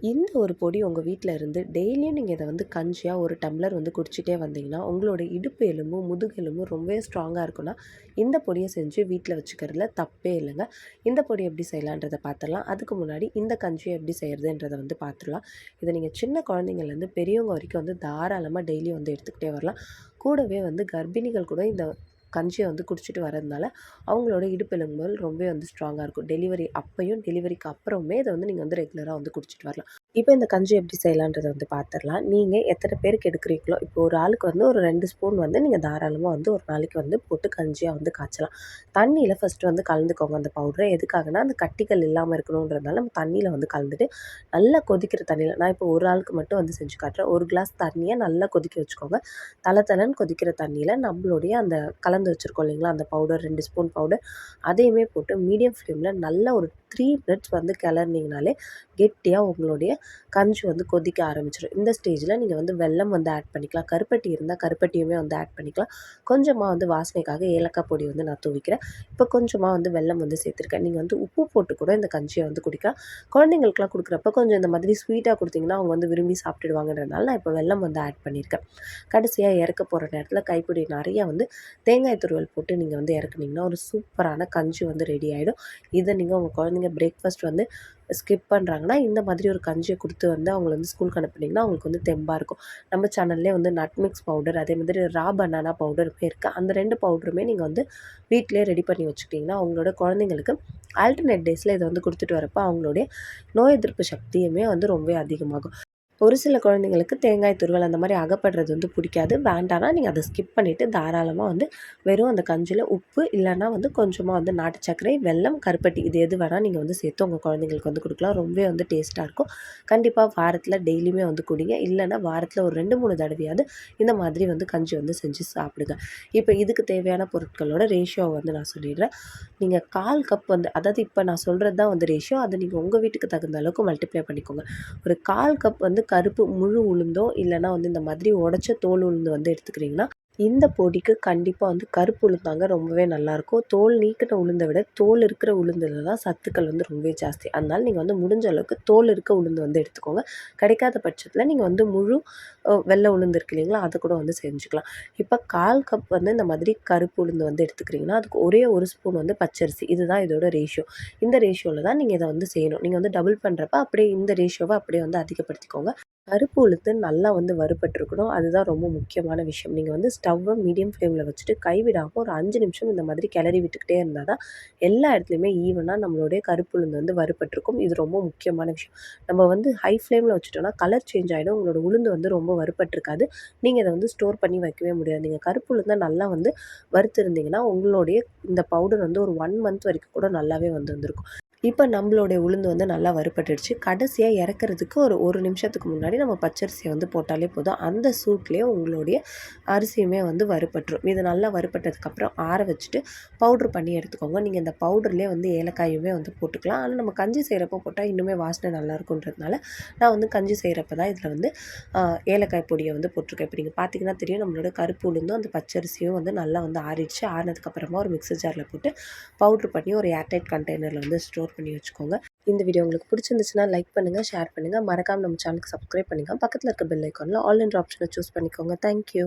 இந்த ஒரு பொடி உங்கள் வீட்டில் இருந்து டெய்லியும் நீங்கள் இதை வந்து கஞ்சியாக ஒரு டம்ளர் வந்து குடிச்சிட்டே வந்தீங்கன்னா உங்களோட இடுப்பு எலும்பும் முதுகெலும்பும் ரொம்பவே ஸ்ட்ராங்காக இருக்குன்னா இந்த பொடியை செஞ்சு வீட்டில் வச்சுக்கிறதுல தப்பே இல்லைங்க. இந்த பொடி எப்படி செய்யலான்றதை பார்த்துடலாம் அதுக்கு முன்னாடி இந்த கஞ்சியை எப்படி செய்கிறதுன்றதை வந்து பார்த்துடலாம் இதை நீங்கள் சின்ன குழந்தைங்கள்லேருந்து பெரியவங்க வரைக்கும் வந்து தாராளமாக டெய்லியும் வந்து எடுத்துக்கிட்டே வரலாம். கூடவே வந்து கர்ப்பிணிகள் கூட இந்த கஞ்சியை வந்து குடிச்சிட்டு வரதுனால அவங்களோட இடுப்பெலும்புகள் ரொம்பவே வந்து ஸ்ட்ராங்காக இருக்கும். டெலிவரி அப்பையும் டெலிவரிக்கு அப்புறமே இதை வந்து நீங்கள் வந்து ரெகுலராக வந்து குடிச்சிட்டு வரலாம். இப்போ இந்த கஞ்சி எப்படி செய்யலான்றதை வந்து பார்த்துடலாம் நீங்கள் எத்தனை பேருக்கு எடுக்கிறீங்களோ இப்போ ஒரு ஆளுக்கு வந்து ஒரு ரெண்டு ஸ்பூன் வந்து நீங்கள் தாராளமாக வந்து ஒரு நாளைக்கு வந்து போட்டு கஞ்சியாக வந்து காய்ச்சலாம். தண்ணியில் ஃபஸ்ட்டு வந்து கலந்துக்கோங்க அந்த பவுடரை எதுக்காகனா அந்த கட்டிகள் இல்லாமல் இருக்கணுன்றதுனால நம்ம தண்ணியில் வந்து கலந்துட்டு நல்லா கொதிக்கிற தண்ணியில் நான் இப்போ ஒரு ஆளுக்கு மட்டும் வந்து செஞ்சு காட்டுறேன். ஒரு கிளாஸ் தண்ணியை நல்லா கொதிக்க வச்சுக்கோங்க. தலை தலைன்னு கொதிக்கிற தண்ணியில் நம்மளுடைய அந்த கலந்து வச்சுருக்கோம் இல்லைங்களா அந்த பவுடர் ரெண்டு ஸ்பூன் பவுடர் அதையுமே போட்டு மீடியம் ஃப்ளேமில் நல்லா ஒரு த்ரீ மினிட்ஸ் வந்து கிளறினீங்கனாலே கெட்டியாக உங்களுடைய கஞ்சி வந்து கொதிக்க ஆரம்பிச்சிடும் இந்த ஸ்டேஜில் நீங்கள் வந்து வெல்லம் வந்து ஆட் பண்ணிக்கலாம். கருப்பட்டி இருந்தால் கருப்பட்டியுமே வந்து ஆட் பண்ணிக்கலாம். கொஞ்சமாக வந்து வாசனைக்காக ஏலக்காய் பொடி வந்து நான் தூவிக்கிறேன். இப்போ கொஞ்சமாக வந்து வெல்லம் வந்து சேர்த்துருக்கேன். நீங்கள் வந்து உப்பு போட்டு கூட இந்த கஞ்சியை வந்து குடிக்கலாம். குழந்தைங்களுக்குலாம் கொடுக்குறப்ப கொஞ்சம் இந்த மாதிரி ஸ்வீட்டாக கொடுத்தீங்கன்னா அவங்க வந்து விரும்பி சாப்பிட்டுடுவாங்கன்றதுனால நான் இப்போ வெல்லம் வந்து ஆட் பண்ணியிருக்கேன். கடைசியாக இறக்க போகிற நேரத்தில் கைப்பிடி நிறையா வந்து தேங்காய் துருவல் போட்டு நீங்கள் வந்து இறக்குனீங்கன்னா ஒரு சூப்பரான கஞ்சி வந்து ரெடி ஆகிடும் இதை நீங்கள் உங்கள் குழந்தைங்க பிரேக்ஃபாஸ்ட் வந்து ஸ்கிப் பண்ணுறாங்கன்னா இந்த மாதிரி ஒரு கஞ்சி கஞ்சியை கொடுத்து வந்து அவங்கள வந்து ஸ்கூலுக்கு அனுப்புனீங்கன்னா அவங்களுக்கு வந்து தெம்பாக இருக்கும். நம்ம சேனல்லே வந்து நட்மிக்ஸ் பவுடர் அதே மாதிரி ரா பனானா பவுடருமே இருக்குது அந்த ரெண்டு பவுடருமே நீங்கள் வந்து வீட்டிலே ரெடி பண்ணி வச்சுக்கிட்டிங்கன்னா அவங்களோட குழந்தைங்களுக்கு ஆல்டர்னேட் டேஸில் இதை வந்து கொடுத்துட்டு வரப்போ அவங்களுடைய நோய் எதிர்ப்பு சக்தியுமே வந்து ரொம்ப அதிகமாகும். ஒரு சில குழந்தைங்களுக்கு தேங்காய் துருவல் அந்த மாதிரி அகப்படுறது வந்து பிடிக்காது. வேண்டாம்னா நீங்கள் அதை ஸ்கிப் பண்ணிவிட்டு தாராளமாக வந்து வெறும் அந்த கஞ்சியில் உப்பு இல்லைன்னா வந்து கொஞ்சமாக வந்து நாட்டு சர்க்கரை வெல்லம் கருப்பட்டி இது எது வேணால் நீங்கள் வந்து சேர்த்து உங்கள் குழந்தைங்களுக்கு வந்து கொடுக்கலாம். ரொம்பவே வந்து டேஸ்ட்டாக இருக்கும். கண்டிப்பாக வாரத்தில் டெய்லியுமே வந்து குடிங்க. இல்லைன்னா வாரத்தில் ஒரு ரெண்டு மூணு தடவையாவது இந்த மாதிரி வந்து கஞ்சி வந்து செஞ்சு சாப்பிடுங்க. இப்போ இதுக்கு தேவையான பொருட்களோட ரேஷியோ வந்து நான் சொல்லிடுறேன். நீங்கள் கால் கப் வந்து அதாவது இப்போ நான் சொல்கிறது தான் வந்து ரேஷியோ அதை நீங்கள் உங்கள் வீட்டுக்கு தகுந்த அளவுக்கு மல்டிப்ளை பண்ணிக்கோங்க. ஒரு கால் கப் வந்து கருப்பு முழு உளுந்தோ இல்லைனா வந்து இந்த மாதிரி உடச்ச தோல் உளுந்து வந்து எடுத்துக்கிறீங்கன்னா இந்த பொடிக்கு கண்டிப்பாக வந்து கருப்பு உளுந்தாங்க ரொம்பவே நல்லாயிருக்கும். தோல் நீக்கின உளுந்தை விட தோல் இருக்கிற உளுந்தில் தான் சத்துக்கள் வந்து ரொம்பவே ஜாஸ்தி. அதனால் நீங்கள் வந்து முடிஞ்ச அளவுக்கு தோல் இருக்க உளுந்து வந்து எடுத்துக்கோங்க. கிடைக்காத பட்சத்தில் நீங்கள் வந்து முழு வெள்ளை உளுந்து இருக்கு இல்லைங்களா அதை கூட வந்து செஞ்சுக்கலாம். இப்போ கால் கப் வந்து இந்த மாதிரி கருப்பு உளுந்து வந்து எடுத்துக்கிறீங்கன்னா அதுக்கு ஒரே ஒரு ஸ்பூன் வந்து பச்சரிசி. இதுதான் இதோட ரேஷியோ இந்த ரேஷியோவில் தான் நீங்கள் இதை வந்து செய்யணும். நீங்கள் வந்து டபுள் பண்ணுறப்ப அப்படியே இந்த ரேஷியோவை அப்படியே வந்து அதிகப்படுத்திக்கோங்க. கருப்பு உளுத்து நல்லா வந்து வறுபட்டிருக்கணும். அதுதான் ரொம்ப முக்கியமான விஷயம். நீங்கள் வந்து ஸ்டவ்வை மீடியம் ஃப்ளேமில் வச்சுட்டு கைவிடாமல் ஒரு அஞ்சு நிமிஷம் இந்த மாதிரி கிளறி விட்டுக்கிட்டே இருந்தால் தான் எல்லா இடத்துலையுமே ஈவனாக நம்மளுடைய கருப்பு உளுந்து வந்து வறுபட்டிருக்கும். இது ரொம்ப முக்கியமான விஷயம். நம்ம வந்து ஹை ஃப்ளேமில் வச்சுட்டோம்னா கலர் சேஞ்ச் ஆகிடும் உங்களோட உளுந்து வந்து ரொம்ப வறுபட்டிருக்காது. நீங்கள் இதை வந்து ஸ்டோர் பண்ணி வைக்கவே முடியாது. நீங்கள் கருப்பு உளுந்தை நல்லா வந்து வறுத்துருந்தீங்கன்னா உங்களுடைய இந்த பவுடர் வந்து ஒரு ஒன் மந்த் வரைக்கும் கூட நல்லாவே வந்து வந்திருக்கும். இப்போ நம்மளுடைய உளுந்து வந்து நல்லா வறுபட்டுடுச்சு. கடைசியாக இறக்குறதுக்கு ஒரு ஒரு நிமிஷத்துக்கு முன்னாடி நம்ம பச்சரிசியை வந்து போட்டாலே போதும். அந்த சூட்லேயே உங்களுடைய அரிசியுமே வந்து வறுபட்டுரும். இது நல்லா வறுபட்டதுக்கப்புறம் ஆற வச்சுட்டு பவுட்ரு பண்ணி எடுத்துக்கோங்க. நீங்கள் இந்த பவுடர்லேயே வந்து ஏலக்காயுமே வந்து போட்டுக்கலாம். ஆனால் நம்ம கஞ்சி செய்கிறப்போ போட்டால் இன்னுமே வாசனை நல்லாயிருக்குன்றதுனால நான் வந்து கஞ்சி செய்கிறப்ப தான் இதில் வந்து ஏலக்காய் பொடியை வந்து போட்டிருக்கேன். இப்போ நீங்கள் பார்த்தீங்கன்னா தெரியும் நம்மளோட கருப்பு உளுந்தும் அந்த பச்சரிசியும் வந்து நல்லா வந்து ஆறிடுச்சு. ஆறினதுக்கப்புறமா ஒரு மிக்சர் ஜாரில் போட்டு பவுட்ரு பண்ணி ஒரு ஏர்டைட் கண்டெய்னரில் வந்து ஸ்டோர் ஸ்டோர் பண்ணி வச்சுக்கோங்க. இந்த வீடியோ உங்களுக்கு பிடிச்சிருந்துச்சுன்னா லைக் பண்ணுங்கள் ஷேர் பண்ணுங்கள் மறக்காமல் நம்ம சேனலுக்கு சப்ஸ்கிரைப் பண்ணிக்கோங்க பக்கத்தில் இருக்க பெல் ஐக்கானில் ஆல் ஆப்ஷனை சூஸ் பண்ணிக்கோங்க. Thank you